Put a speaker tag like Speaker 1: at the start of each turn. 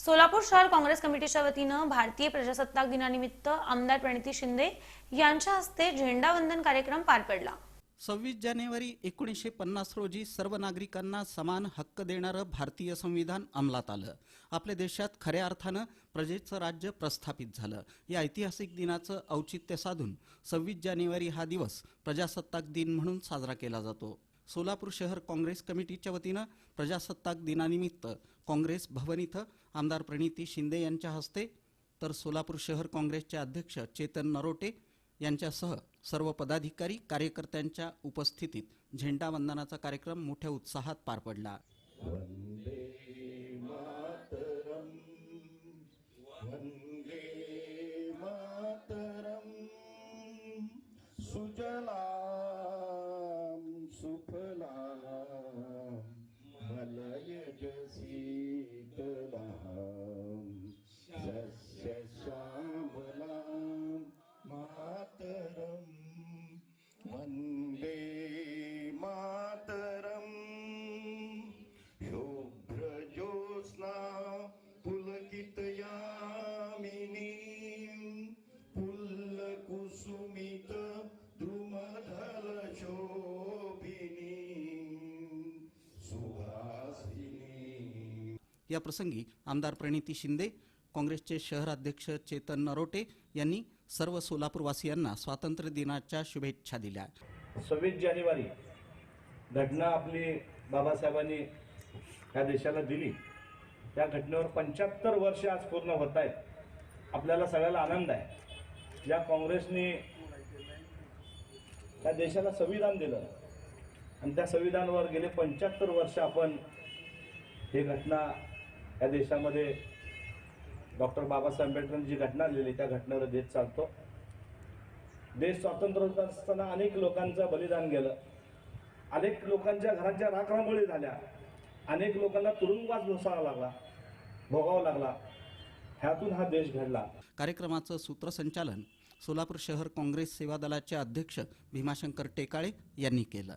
Speaker 1: सोलापूर शहर काँग्रेस कमिटीच्या वतीनं भारतीय प्रजासत्ताक दिनानिमित्त आमदार प्रणिती शिंदे यांच्या हस्ते झेंडावंदन कार्यक्रम पार पडला.
Speaker 2: सव्वीस जानेवारी एकोणीसशे पन्नास रोजी सर्व नागरिकांना समान हक्क देणारं भारतीय संविधान अंमलात आलं. आपल्या देशात खऱ्या अर्थानं प्रजेचं राज्य प्रस्थापित झालं. या ऐतिहासिक दिनाचं औचित्य साधून सव्वीस जानेवारी हा दिवस प्रजासत्ताक दिन म्हणून साजरा केला जातो. सोलापूर शहर काँग्रेस कमिटीच्या वतीनं प्रजासत्ताक दिनानिमित्त काँग्रेस भवन इथं आमदार प्रणिती शिंदे यांच्या हस्ते तर सोलापूर शहर काँग्रेसचे अध्यक्ष चेतन नरोटे यांच्यासह सर्व पदाधिकारी कार्यकर्त्यांच्या उपस्थितीत झेंडा वंदनाचा कार्यक्रम मोठ्या उत्साहात पार पडला.
Speaker 3: वन्दे
Speaker 2: या प्रसंगी आमदार प्रणिती शिंदे काँग्रेसचे शहराध्यक्ष चेतन नरोटे यांनी सर्व सोलापूरवासियांना स्वातंत्र्य दिनाच्या शुभेच्छा दिल्या.
Speaker 4: सव्वीस जानेवारी घटना आपली बाबासाहेबांनी या देशाला दिली. त्या घटनेवर पंच्याहत्तर वर्ष आज पूर्ण होत आहेत. आपल्याला सगळ्याला आनंद आहे. ज्या काँग्रेसने त्या देशाला संविधान दिलं आणि त्या संविधानावर गेले पंच्याहत्तर वर्ष आपण ही घटना या देशामध्ये डॉक्टर बाबासाहेब आंबेडकरांनी जी घटना लिहिली त्या घटनेवर देत चालतो. देश स्वातंत्र्य होत असताना अनेक लोकांचं बलिदान गेलं. अनेक लोकांच्या घरांच्या राखरांगोळी झाल्या. अनेक लोकांना तुरुंगवास भोसावा लागला भोगावा लागला. ह्यातून हा देश घडला.
Speaker 2: कार्यक्रमाचं सूत्रसंचालन सोलापूर शहर काँग्रेस सेवा दलाचे अध्यक्ष भीमाशंकर टेकाळे यांनी केलं.